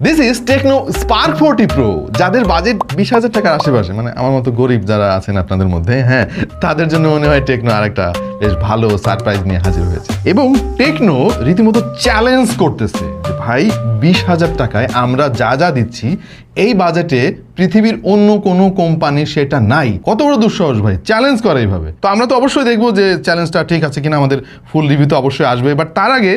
This is Tecno Spark forty pro যাদের budget বিশ হাজার টাকার আশেপাশে মানে আমার মতো গরিব যারা আছেন আপনাদের মধ্যে হ্যাঁ তাদের জন্য মনে হয় টেকনো আরেকটা বেশ ভালো সারপ্রাইজ নিয়ে হাজির হয়েছে। এবং টেকনো রীতিমতো চ্যালেঞ্জ করতেছে। ভাই, বিশ হাজার টাকায় আমরা যা যা দিচ্ছি, এই বাজেটে পৃথিবীর অন্য কোনো কোম্পানি সেটা নাই। কত বড় দুঃসাহস ভাই চ্যালেঞ্জ করে এইভাবে। তো আমরা তো অবশ্যই দেখব যে চ্যালেঞ্জটা ঠিক আছে কিনা, আমাদের ফুল রিভিউ তো অবশ্যই আসবে। বাট তার আগে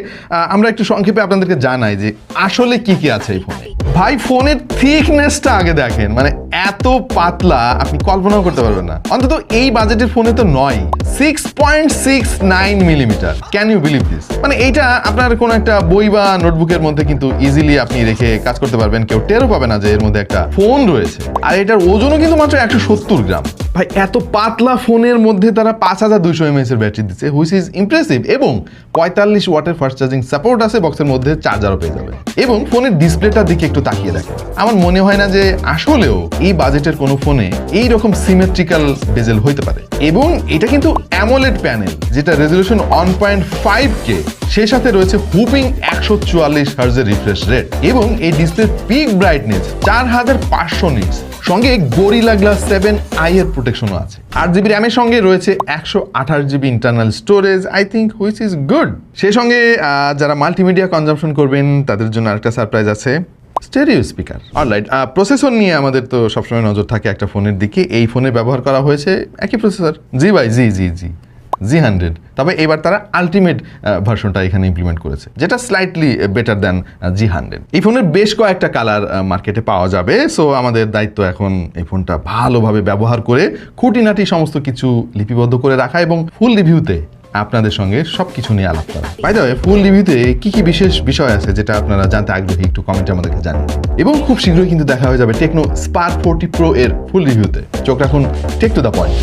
আমরা একটু সংক্ষেপে আপনাদেরকে জানাই যে আসলে কি কি আছে এই ফোনে ভাই ফোনের থিকনেসটা আগে দেখেন মানে এত পাতলা আপনি কল্পনাও করতে পারবেন না। অন্তত এই বাজেটের ফোনে তো নয়। Six point six nine millimetre can you believe this মানে এইটা আপনার কোন একটা বই বা নোটবুকের মধ্যে কিন্তু ইজিলি আপনি রেখে কাজ করতে পারবেন। কেউ টেরও পাবে না যে এর মধ্যে একটা ফোন রয়েছে। আর এটার ওজনও কিন্তু মাত্র একশো সত্তর গ্রাম। ভাই, এত পাতলা ফোনের মধ্যে তারা পাঁচ হাজার দুইশো এমএস এর ব্যাটারি দিচ্ছে হুইচ ইজ ইমপ্রেসিভ এবং পঁয়তাল্লিশ ওয়াটের ফাস্ট চার্জিং সাপোর্ট আছে বক্সের মধ্যে চার্জারও পেয়ে যাবে। এবং ফোনের ডিসপ্লেটার দিকে একটু তাকিয়ে দেখেন। আমার মনে হয় না যে আসলেও এই বাজেটের কোনো ফোনে এই রকম সিমেট্রিক্যাল বেজেল হইতে পারে। এবং এটা কিন্তু অ্যামোলেড প্যানেল যেটা resolution one point five K সেই সাথে রয়েছে হুপিং একশো চুয়াল্লিশ হার্জের রিফ্রেশ রেট এবং এই ডিসপ্লে পিক ব্রাইটনেস চার হাজার পাঁচশো নিটস সঙ্গে গরিলা গ্লাস সেভেন আই এর প্রোটেকশনও আছে। আট জিবি র্যামের সঙ্গে রয়েছে একশো আঠাশ GB internal storage I think which is good সেই সঙ্গে যারা মাল্টিমিডিয়া কনজামশন করবেন, তাদের জন্য আরেকটা সারপ্রাইজ আছে স্টেরিও স্পিকার অলরাইট প্রসেসর নিয়ে আমাদের তো সবসময় নজর থাকে একটা ফোনের দিকে। এই ফোনে ব্যবহার করা হয়েছে, একই প্রসেসর জি ভাই জি জি জি জি হান্ড্রেড তবে এবার তারা আলটিমেট ভার্সনটা এখানে ইমপ্লিমেন্ট করেছে, যেটা slightly better than G hundred এই ফোনের বেশ কয়েকটা কালার মার্কেটে পাওয়া যাবে সো আমাদের দায়িত্ব এখন এই ফোনটা ভালোভাবে ব্যবহার করে খুঁটিনাটি সমস্ত কিছু লিপিবদ্ধ করে রাখা এবং ফুল রিভিউতে আপনাদের সঙ্গে সবকিছু নিয়ে আলাপ করা। বাই দ্য ফুল রিভিউতে কি কি বিশেষ বিষয় আছে যেটা আপনারা জানতে আগ্রহী একটু কমেন্টে আমাদেরকে জানিয়ে এবং খুব শীঘ্রই কিন্তু দেখা হয়ে যাবে টেকনো স্পার্ক ফোরটি প্রো এর ফুল রিভিউতে চোখ রাখুন টেক টু দ্য পয়েন্ট